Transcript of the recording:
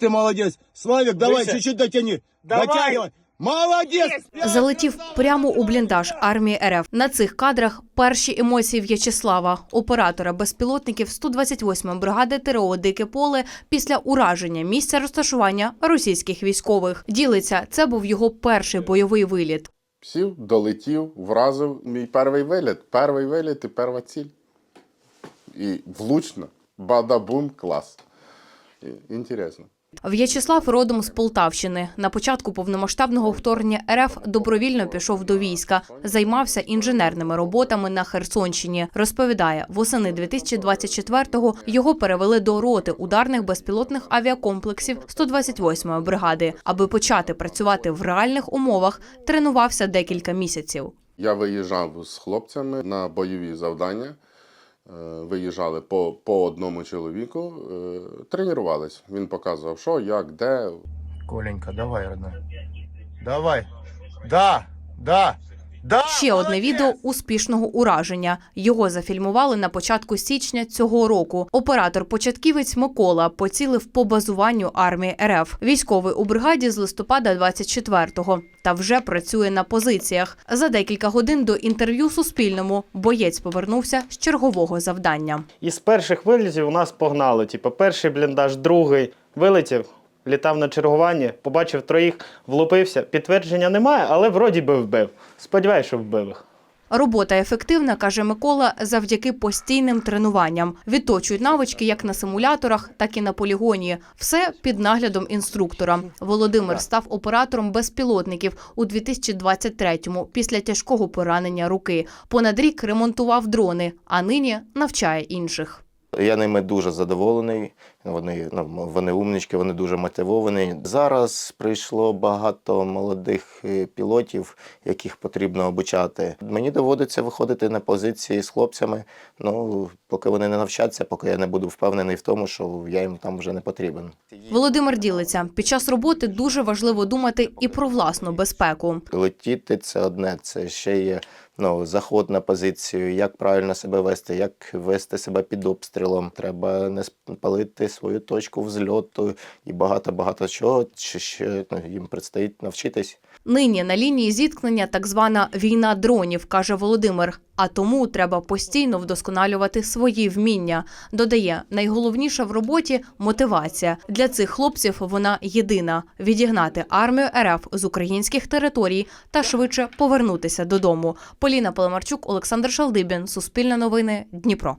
Ты молодец. Славик, давай чуть-чуть дотяни. Давай. Дотягивай. Молодец. Залетів прямо у бліндаж армії РФ. На цих кадрах перші емоції В'ячеслава, оператора безпілотників 128-ї бригади ТРО Дике поле після ураження місця розташування російських військових. Ділиться, це був його перший бойовий виліт. Сів, долетів, вразив мій перший виліт. Перший виліт і перша ціль. І влучно. Бада-бум, клас. І- Інтересно. В'ячеслав родом з Полтавщини. На початку повномасштабного вторгнення РФ добровільно пішов до війська, займався інженерними роботами на Херсонщині. Розповідає, восени 2024-го його перевели до роти ударних безпілотних авіакомплексів 128-ї бригади. Аби почати працювати в реальних умовах, тренувався декілька місяців. Я виїжджав з хлопцями на бойові завдання. Е, Виїжджали по, по одному чоловіку, е, тренувались. Він показував, що, як, де. Коленька, давай, родна. Давай. Да, да, да. Ще одне відео успішного ураження. Його зафільмували на початку січня цього року. Оператор-початківець Микола поцілив по базуванню армії РФ. Військовий у бригаді з листопада 24-го та вже працює на позиціях. За декілька годин до інтерв'ю Суспільному боєць повернувся з чергового завдання. Із перших вилітів у нас погнали. Типу, перший бліндаж, другий вилетів, літав на чергуванні, побачив троїх, влупився. Підтвердження немає, але вроді би вбив. Сподіваюсь, що вбив їх. Робота ефективна, каже Микола, завдяки постійним тренуванням. Відточують навички як на симуляторах, так і на полігоні. Все під наглядом інструктора. Володимир став оператором безпілотників у 2023-му після тяжкого поранення руки. Понад рік ремонтував дрони, а нині навчає інших. Я ними дуже задоволений. Вони, ну, вони умнички, вони дуже мотивовані. Зараз прийшло багато молодих е, пілотів, яких потрібно обучати. Мені доводиться виходити на позиції з хлопцями. Ну, поки вони не навчаться, поки я не буду впевнений в тому, що я їм там вже не потрібен. Володимир ділиться під час роботи дуже важливо думати і про власну безпеку. Летіти це одне, це ще є ну, заход на позицію, як правильно себе вести, як вести себе під обстрілом. Треба не спалити свою точку взльоту і багато-багато чого, чи ще ну, їм предстоїть навчитись. Нині на лінії зіткнення так звана війна дронів, каже Володимир. А тому треба постійно вдосконалювати свої вміння. Додає, найголовніше в роботі мотивація. Для цих хлопців вона єдина відігнати армію РФ з українських територій та швидше повернутися додому. Поліна Полемарчук, Олександр Шалдибін, Суспільне новини, Дніпро.